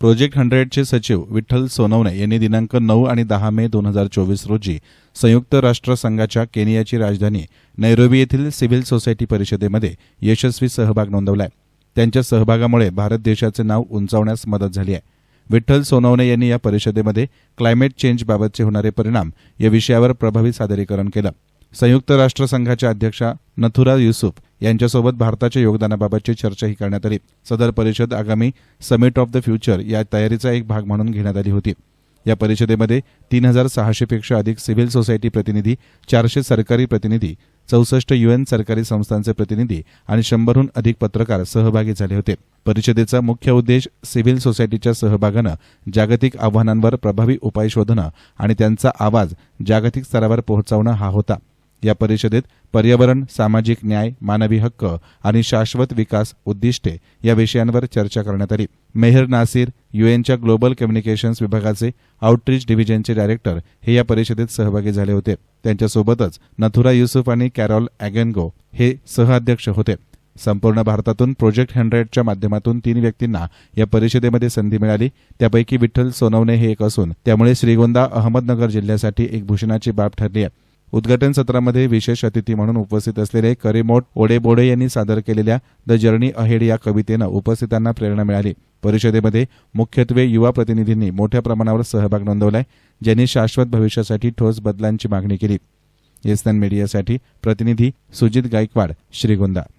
Project हंड्रेडचे सचिव विठ्ठल सोनवणे यांनी दिनांक नऊ आणि दहा मे दोन हजार चोवीस रोजी संयुक्त राष्ट्रसंघाच्या केनियाची राजधानी नैरोबी येथील सिव्हिल सोसायटी परिषदेमध्ये यशस्वी सहभाग नोंदवलाय. त्यांच्या सहभागामुळे भारत देशाचे नाव उंचावण्यास मदत झाली आहे. विठ्ठल सोनवणे यांनी या परिषदेमध्ये क्लायमेट चेंजबाबतचे होणारे परिणाम या विषयावर प्रभावी सादरीकरण केलं. संयुक्त राष्ट्र संघाच्या अध्यक्षा नथुरा युसुफ यांच्यासोबत भारताच्या योगदानाबाबतची चर्चाही करण्यात आली. सदर परिषद आगामी समिट ऑफ द फ्युचर या तयारीचा एक भाग म्हणून घेण्यात आली होती. या परिषदेमध्ये तीन हजार सहाशेपेक्षा अधिक सिव्हिल सोसायटी प्रतिनिधी चारशे सरकारी प्रतिनिधी चौसष्ट युएन सरकारी संस्थांचे प्रतिनिधी आणि शंभरहून अधिक पत्रकार सहभागी झाले होते. परिषदेचा मुख्य उद्देश सिव्हिल सोसायटीच्या सहभागानं जागतिक आव्हानांवर प्रभावी उपाय शोधणं आणि त्यांचा आवाज जागतिक स्तरावर पोहोचवणं हा होता. या परिषदेत पर्यावरण सामाजिक न्याय मानवी हक्क आणि शाश्वत विकास उद्दिष्टे या विषयांवर चर्चा करण्यात आली. मेहर नासिर युएनच्या ग्लोबल कम्युनिकेशन्स विभागाचे आउटरीच डिव्हिजनचे डायरेक्टर हे या परिषदेत सहभागी झाले होते. त्यांच्यासोबतच नथुरा युसुफ आणि कॅरॉल अॅगेनगो हे सहअध्यक्ष होते. संपूर्ण भारतातून प्रोजेक्ट हंड्रेडच्या माध्यमातून तीन व्यक्तींना या परिषदेमध्ये संधी मिळाली. त्यापैकी विठ्ठल सोनवणे हे एक असून त्यामुळे श्रीगोंदा अहमदनगर जिल्ह्यासाठी एक भूषणाची बाब ठरली आहे. उद्घाटन सत्रामध्ये विशेष अतिथी म्हणून उपस्थित असलेले करिमोट ओडेबोडे यांनी सादर केलेल्या द जर्नी अहेड या कवितेनं उपस्थितांना प्रेरणा मिळाली. परिषदेमध्ये मुख्यत्वे युवा प्रतिनिधींनी मोठ्या प्रमाणावर सहभाग नोंदवलाय ज्यांनी शाश्वत भविष्यासाठी ठोस बदलांची मागणी केली. येसन मीडियासाठी प्रतिनिधी सुजित गायकवाड श्रीगोंदा.